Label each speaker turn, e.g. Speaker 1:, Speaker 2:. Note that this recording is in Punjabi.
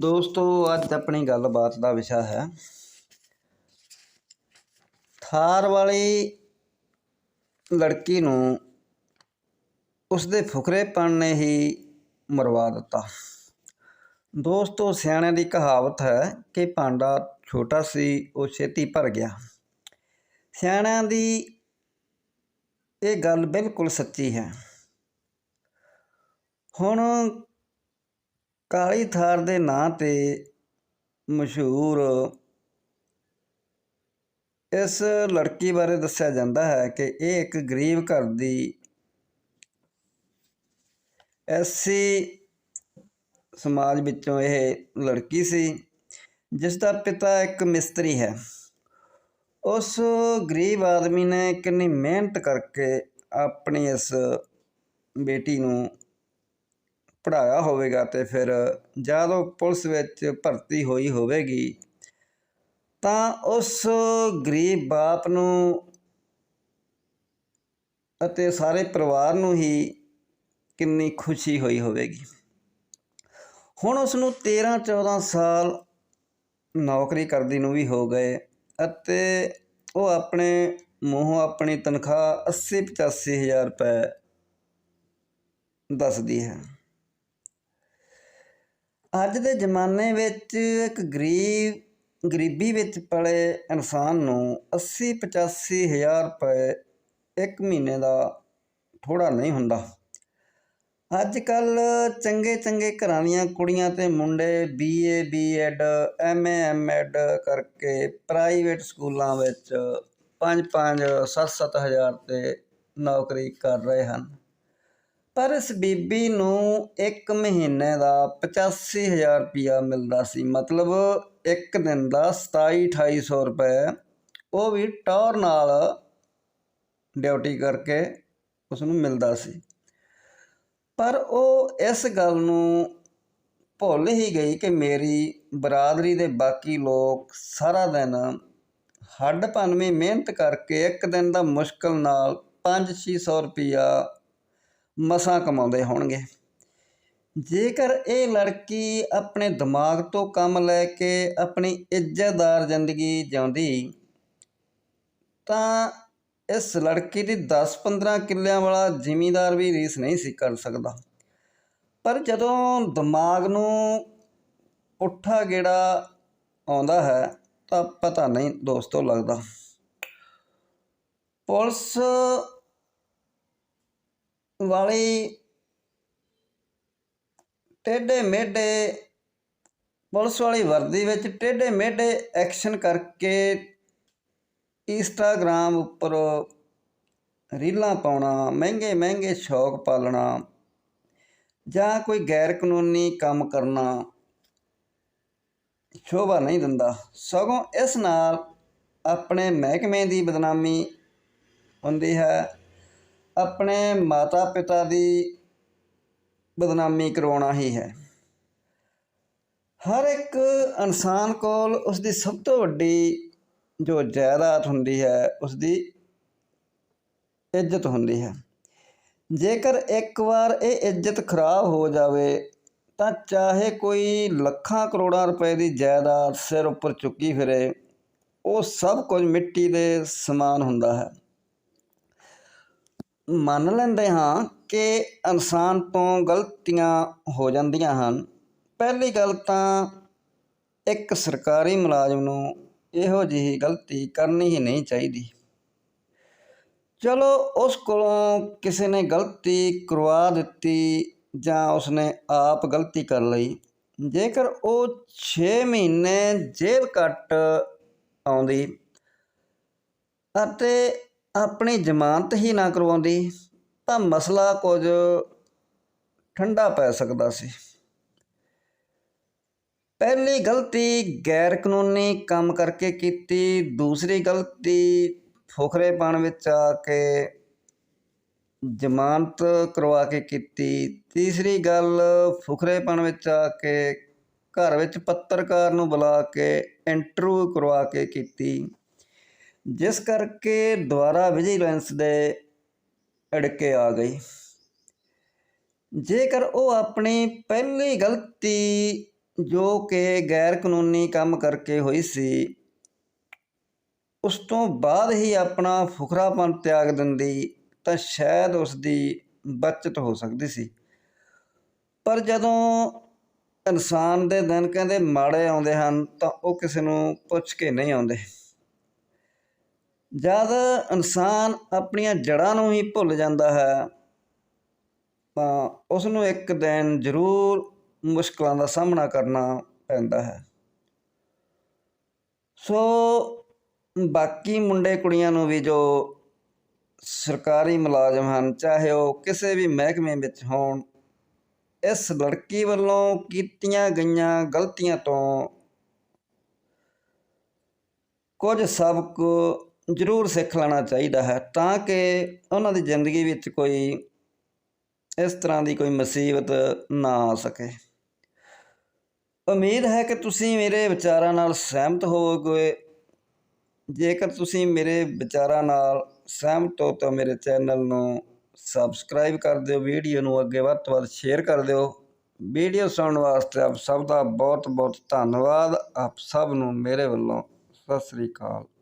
Speaker 1: ਦੋਸਤੋ, ਅੱਜ ਆਪਣੀ ਗੱਲਬਾਤ ਦਾ ਵਿਸ਼ਾ ਹੈ ਥਾਰ ਵਾਲੀ ਲੜਕੀ ਨੂੰ ਉਸਦੇ ਫੁਕਰੇਪਣ ਨੇ ਹੀ ਮਰਵਾ ਦਿੱਤਾ। ਦੋਸਤੋ, ਸਿਆਣਿਆਂ ਦੀ ਕਹਾਵਤ ਹੈ ਕਿ ਭਾਂਡਾ ਛੋਟਾ ਸੀ, ਉਹ ਛੇਤੀ ਭਰ ਗਿਆ। ਸਿਆਣਿਆਂ ਦੀ ਇਹ ਗੱਲ ਬਿਲਕੁਲ ਸੱਚੀ ਹੈ। ਹੁਣ ਕਾਲੀ ਥਾਰ ਦੇ ਨਾਂ ਤੇ ਮਸ਼ਹੂਰ ਇਸ ਲੜਕੀ ਬਾਰੇ ਦੱਸਿਆ ਜਾਂਦਾ ਹੈ ਕਿ ਇਹ ਇੱਕ ਗਰੀਬ ਘਰ ਦੀ ਐਸੀ ਸਮਾਜ ਵਿੱਚੋਂ ਇਹ ਲੜਕੀ ਸੀ, ਜਿਸ ਦਾ ਪਿਤਾ ਇੱਕ ਮਿਸਤਰੀ ਹੈ। ਉਸ ਗਰੀਬ ਆਦਮੀ ਨੇ ਕਿੰਨੀ ਮਿਹਨਤ ਕਰਕੇ ਆਪਣੀ ਇਸ ਬੇਟੀ ਨੂੰ ਪੜਾਇਆ ਹੋਵੇਗਾ ਤੇ ਫਿਰ ਜਦ ਉਹ ਪੁਲਿਸ ਵਿੱਚ ਭਰਤੀ ਹੋਈ ਹੋਵੇਗੀ, ਤਾਂ ਉਸ ਗਰੀਬ ਬਾਪ ਨੂੰ ਅਤੇ ਸਾਰੇ ਪਰਿਵਾਰ ਨੂੰ ਹੀ ਕਿੰਨੀ ਖੁਸ਼ੀ ਹੋਈ ਹੋਵੇਗੀ। ਹੁਣ ਉਸ ਨੂੰ 13 14 ਸਾਲ ਨੌਕਰੀ ਕਰਦੀ ਨੂੰ ਵੀ ਹੋ ਗਏ ਅਤੇ ਉਹ ਆਪਣੇ ਮੂੰਹੋਂ ਆਪਣੀ ਤਨਖਾਹ 80 85 ਹਜ਼ਾਰ ਰੁਪਏ ਦੱਸਦੀ ਹੈ। ਅੱਜ ਦੇ ਜ਼ਮਾਨੇ ਵਿੱਚ ਇੱਕ ਗਰੀਬ, ਗਰੀਬੀ ਵਿੱਚ ਪਲੇ ਇਨਸਾਨ ਨੂੰ 80 85 ਹਜ਼ਾਰ ਰੁਪਏ ਇੱਕ ਮਹੀਨੇ ਦਾ ਥੋੜਾ ਨਹੀਂ ਹੁੰਦਾ। ਅੱਜ ਕੱਲ ਚੰਗੇ ਚੰਗੇ ਘਰਾਂ ਦੀਆਂ ਕੁੜੀਆਂ ਤੇ ਮੁੰਡੇ ਬੀਏ ਬੀਐਡ ਐਮਏ ਐਮਐਡ ਕਰਕੇ ਪ੍ਰਾਈਵੇਟ ਸਕੂਲਾਂ ਵਿੱਚ 5-5 7-7 ਹਜ਼ਾਰ ਤੇ ਨੌਕਰੀ ਕਰ ਰਹੇ ਹਨ। ਪਰ ਇਸ ਬੀਬੀ ਨੂੰ ਇੱਕ ਮਹੀਨੇ ਦਾ 85000 ਰੁਪਇਆ ਮਿਲਦਾ ਸੀ। ਮਤਲਬ ਇੱਕ ਦਿਨ ਦਾ 27 2800 ਰੁਪਏ। ਉਹ ਵੀ ਟੌਰ ਨਾਲ ਡਿਊਟੀ ਕਰਕੇ ਉਸ ਨੂੰ ਮਿਲਦਾ ਸੀ। ਪਰ ਉਹ ਇਸ ਗੱਲ ਨੂੰ ਭੁੱਲ ਹੀ ਗਈ ਕਿ ਮੇਰੀ ਬਰਾਦਰੀ ਦੇ ਬਾਕੀ ਲੋਕ ਸਾਰਾ ਦਿਨ ਹੱਡ ਭੰਨਵੀਂ ਮਿਹਨਤ ਕਰਕੇ ਇੱਕ ਦਿਨ ਦਾ ਮੁਸ਼ਕਲ ਨਾਲ 5-600 ਰੁਪਇਆ ਮਸਾਂ ਕਮਾਉਂਦੇ ਹੋਣਗੇ। ਜੇਕਰ ਇਹ ਲੜਕੀ ਆਪਣੇ ਦਿਮਾਗ ਤੋਂ ਕੰਮ ਲੈ ਕੇ ਆਪਣੀ ਇੱਜ਼ਤਦਾਰ ਜ਼ਿੰਦਗੀ ਜਿਉਂਦੀ, ਤਾਂ ਇਸ ਲੜਕੀ ਦੀ 10-15 ਕਿੱਲਿਆਂ ਵਾਲਾ ਜ਼ਿਮੀਂਦਾਰ ਵੀ ਰੀਸ ਨਹੀਂ ਸੀ ਕਰ ਸਕਦਾ। ਪਰ ਜਦੋਂ ਦਿਮਾਗ ਨੂੰ ਪੁੱਠਾ ਗੇੜਾ ਆਉਂਦਾ ਹੈ, ਤਾਂ ਪਤਾ ਨਹੀਂ ਦੋਸਤੋ ਲੱਗਦਾ। ਪੁਲਿਸ ਵਾਲੀ ਟੇਢੇ ਮੇਢੇ ਪੁਲਿਸ ਵਾਲੀ ਵਰਦੀ ਵਿੱਚ ਟੇਢੇ ਮੇਢੇ ਐਕਸ਼ਨ ਕਰਕੇ ਇੰਸਟਾਗ੍ਰਾਮ ਉੱਪਰ ਰੀਲਾਂ ਪਾਉਣਾ, ਮਹਿੰਗੇ ਮਹਿੰਗੇ ਸ਼ੌਕ ਪਾਲਣਾ ਜਾਂ ਕੋਈ ਗੈਰ ਕਾਨੂੰਨੀ ਕੰਮ ਕਰਨਾ ਸ਼ੋਭਾ ਨਹੀਂ ਦਿੰਦਾ। ਸਗੋਂ ਇਸ ਨਾਲ ਆਪਣੇ ਮਹਿਕਮੇ ਦੀ ਬਦਨਾਮੀ ਹੁੰਦੀ ਹੈ। ਆਪਣੇ ਮਾਤਾ ਪਿਤਾ ਦੀ ਬਦਨਾਮੀ ਕਰਵਾਉਣਾ ਹੀ ਹੈ। ਹਰ ਇੱਕ ਇਨਸਾਨ ਕੋਲ ਉਸ ਦੀ ਸਭ ਤੋਂ ਵੱਡੀ ਜੋ ਜਾਇਦਾਦ ਹੁੰਦੀ ਹੈ ਉਸ ਦੀ ਇੱਜ਼ਤ ਹੁੰਦੀ ਹੈ। ਜੇਕਰ ਇੱਕ ਵਾਰ ਇਹ ਇੱਜ਼ਤ ਖਰਾਬ ਹੋ ਜਾਵੇ, ਤਾਂ ਚਾਹੇ ਕੋਈ ਲੱਖਾਂ ਕਰੋੜਾਂ ਰੁਪਏ ਦੀ ਜਾਇਦਾਦ ਸਿਰ ਉੱਪਰ ਚੁੱਕੀ ਫਿਰੇ, ਉਹ ਸਭ ਕੁਝ ਮਿੱਟੀ ਦੇ ਸਮਾਨ ਹੁੰਦਾ ਹੈ। ਮੰਨ ਲੈਂਦੇ ਹਾਂ ਕਿ ਇਨਸਾਨ ਤੋਂ ਗਲਤੀਆਂ ਹੋ ਜਾਂਦੀਆਂ ਹਨ। ਪਹਿਲੀ ਗੱਲ ਤਾਂ ਇੱਕ ਸਰਕਾਰੀ ਮੁਲਾਜ਼ਮ ਨੂੰ ਇਹੋ ਜਿਹੀ ਗਲਤੀ ਕਰਨੀ ਹੀ ਨਹੀਂ ਚਾਹੀਦੀ। ਚਲੋ, ਉਸ ਕੋਲੋਂ ਕਿਸੇ ਨੇ ਗਲਤੀ ਕਰਵਾ ਦਿੱਤੀ ਜਾਂ ਉਸਨੇ ਆਪ ਗਲਤੀ ਕਰ ਲਈ, ਜੇਕਰ ਉਹ 6 ਮਹੀਨੇ ਜੇਲ੍ਹ ਕੱਟ ਆਉਂਦੀ ਅਤੇ ਆਪਣੀ ਜ਼ਮਾਨਤ ਹੀ ਨਾ ਕਰਵਾਉਂਦੀ ਤਾਂ ਮਸਲਾ ਕੁਝ ਠੰਡਾ ਪੈ ਸਕਦਾ ਸੀ। ਪਹਿਲੀ ਗਲਤੀ ਗੈਰ ਕਾਨੂੰਨੀ ਕੰਮ ਕਰਕੇ ਕੀਤੀ, ਦੂਸਰੀ ਗਲਤੀ ਫੁਕਰੇਪਣ ਵਿੱਚ ਆ ਕੇ ਜ਼ਮਾਨਤ ਕਰਵਾ ਕੇ ਕੀਤੀ, ਤੀਸਰੀ ਗੱਲ ਫੁਕਰੇਪਣ ਵਿੱਚ ਆ ਕੇ ਘਰ ਵਿੱਚ ਪੱਤਰਕਾਰ ਨੂੰ ਬੁਲਾ ਕੇ ਇੰਟਰਵਿਊ ਕਰਵਾ ਕੇ ਕੀਤੀ। ਜਿਸ ਕਰਕੇ ਦੁਬਾਰਾ ਵਿਜੀਲੈਂਸ ਦੇ ਅੜਕੇ ਆ ਗਈ। ਜੇਕਰ ਉਹ ਆਪਣੀ ਪਹਿਲੀ ਗਲਤੀ ਜੋ ਕਿ ਗੈਰ ਕਾਨੂੰਨੀ ਕੰਮ ਕਰਕੇ ਹੋਈ ਸੀ, ਉਸ ਤੋਂ ਬਾਅਦ ਹੀ ਆਪਣਾ ਫੁਕਰਾਪਨ ਤਿਆਗ ਦਿੰਦੀ, ਤਾਂ ਸ਼ਾਇਦ ਉਸ ਦੀ ਬਚਤ ਹੋ ਸਕਦੀ ਸੀ। ਪਰ ਜਦੋਂ ਇਨਸਾਨ ਦੇ ਦਿਨ ਕਹਿੰਦੇ ਮਾੜੇ ਆਉਂਦੇ ਹਨ, ਤਾਂ ਉਹ ਕਿਸੇ ਨੂੰ ਪੁੱਛ ਕੇ ਨਹੀਂ ਆਉਂਦੇ। ਜਦ ਇਨਸਾਨ ਆਪਣੀਆਂ ਜੜ੍ਹਾਂ ਨੂੰ ਹੀ ਭੁੱਲ ਜਾਂਦਾ ਹੈ, ਤਾਂ ਉਸ ਨੂੰ ਇੱਕ ਦਿਨ ਜ਼ਰੂਰ ਮੁਸ਼ਕਲਾਂ ਦਾ ਸਾਹਮਣਾ ਕਰਨਾ ਪੈਂਦਾ ਹੈ। ਸੋ ਬਾਕੀ ਮੁੰਡੇ ਕੁੜੀਆਂ ਨੂੰ ਵੀ ਜੋ ਸਰਕਾਰੀ ਮੁਲਾਜ਼ਮ ਹਨ, ਚਾਹੇ ਉਹ ਕਿਸੇ ਵੀ ਮਹਿਕਮੇ ਵਿੱਚ ਹੋਣ, ਇਸ ਲੜਕੀ ਵੱਲੋਂ ਕੀਤੀਆਂ ਗਈਆਂ ਗਲਤੀਆਂ ਤੋਂ ਕੁਝ ਸਬਕ ਜ਼ਰੂਰ ਸਿੱਖ ਲੈਣਾ ਚਾਹੀਦਾ ਹੈ ਤਾਂ ਕਿ ਉਹਨਾਂ ਦੀ ਜ਼ਿੰਦਗੀ ਵਿੱਚ ਕੋਈ ਇਸ ਤਰ੍ਹਾਂ ਦੀ ਕੋਈ ਮੁਸੀਬਤ ਨਾ ਆ ਸਕੇ। ਉਮੀਦ ਹੈ ਕਿ ਤੁਸੀਂ ਮੇਰੇ ਵਿਚਾਰਾਂ ਨਾਲ ਸਹਿਮਤ ਹੋਵੋਗੇ। ਜੇਕਰ ਤੁਸੀਂ ਮੇਰੇ ਵਿਚਾਰਾਂ ਨਾਲ ਸਹਿਮਤ ਹੋ ਤਾਂ ਮੇਰੇ ਚੈਨਲ ਨੂੰ ਸਬਸਕ੍ਰਾਈਬ ਕਰ ਦਿਓ, ਵੀਡੀਓ ਨੂੰ ਅੱਗੇ ਵੱਧ ਤੋਂ ਵੱਧ ਸ਼ੇਅਰ ਕਰ ਦਿਓ। ਵੀਡੀਓ ਸੁਣਨ ਵਾਸਤੇ ਆਪ ਸਭ ਦਾ ਬਹੁਤ ਬਹੁਤ ਧੰਨਵਾਦ। ਆਪ ਸਭ ਨੂੰ ਮੇਰੇ ਵੱਲੋਂ ਸਤਿ ਸ੍ਰੀ ਅਕਾਲ।